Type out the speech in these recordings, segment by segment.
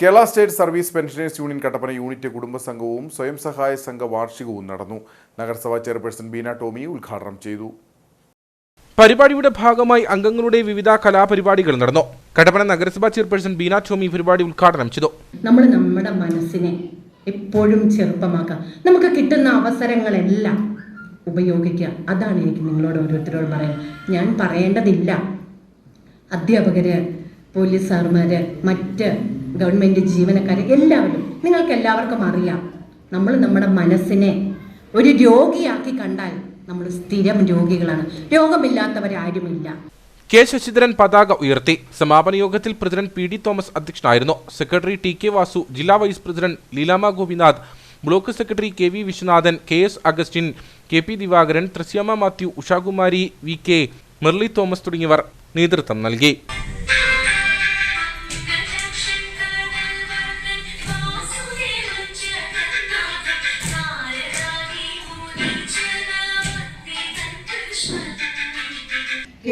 Kerala state service pensioners union Kattappana unit കുടുംബസംഘവും സ്വയം സഹായ സംഘ വാർഷികവും നടന്നു. നഗരസഭാ ചെയർപേഴ്സൺ ബീന ടോമി ഉദ്ഘാടനം ചെയ്തു. പരിപാടിയുടെ ഭാഗമായി അംഗങ്ങളുടെ വിവിധ കലാപരിപാടികൾ നടന്നു. കട്ടപ്പന നഗരസഭാ ചെയർപേഴ്സൺ ബീന ടോമി പരിപാടി ഉദ്ഘാടനം ചെയ്തു. നമ്മൾ നമ്മുടെ മനസ്സിനെ എപ്പോഴും ചെറുപ്പമാക്കാം. നമുക്ക് കിട്ടുന്ന അവസരങ്ങളെല്ലാം ഉപയോഗിക്കുക അതാണ് എനിക്ക് നിങ്ങളോട് ഓരോരുത്തരോട് പറയാൻ. ഞാൻ പറയേണ്ടതില്ല. അധ്യാപകര് പോലീസ് സാർമാര് മറ്റ് ഗവൺമെന്റ് ജീവനക്കാർ എല്ലാവരും നിങ്ങൾക്ക് എല്ലാവർക്കും അറിയാം. നമ്മൾ നമ്മുടെ മനസ്സിനെ ഒരു രോഗിയാക്കി കണ്ടാൽ നമ്മൾ സ്ഥിരം രോഗികളാണ്. രോഗമില്ലാത്തവരാരുമില്ല കെ ശശിധരൻ പതാക ഉയർത്തി. സമാപന യോഗത്തിൽ പ്രസിഡന്റ് പി ഡി തോമസ് അധ്യക്ഷനായിരുന്നു. സെക്രട്ടറി ടി കെ വാസു ജില്ലാ vice president Leelamma Gopinath block secretary K V Viswanathan K S Augustine K P Divakaran Thresiamma Mathew Ushakumari V K Murali Thomas തുടങ്ങിയവർ നേതൃത്വം നൽകി.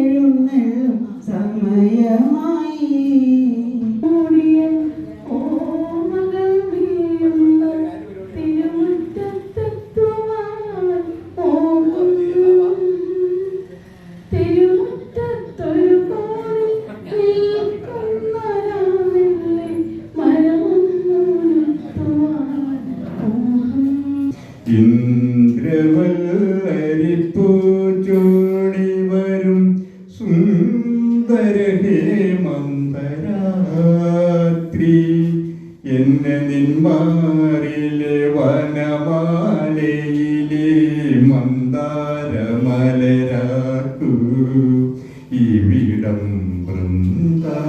എഴുന്നള്ളും സമയമായി ഓടിയ ഓർമ്മകൾ വീഴുന്ന തിരുമുറ്റത്തെത്തുവാൻ പോകുന്നു തിരുമുറ്റത്തൊരു കോണിൽ നിൽക്കുന്ന രാവിലെ മരമൊന്നുണർത്തുവാൻ മോഹം ഇന്ദ്രവല്ലരിപ്പൂ സുന്ദര ഹേമന്തരാത്രി എന്നെ നിന്മാറിലെ വനമാലയിലെ മന്ദാരമലരാക്കൂ ഇവിടം വൃന്ദാവന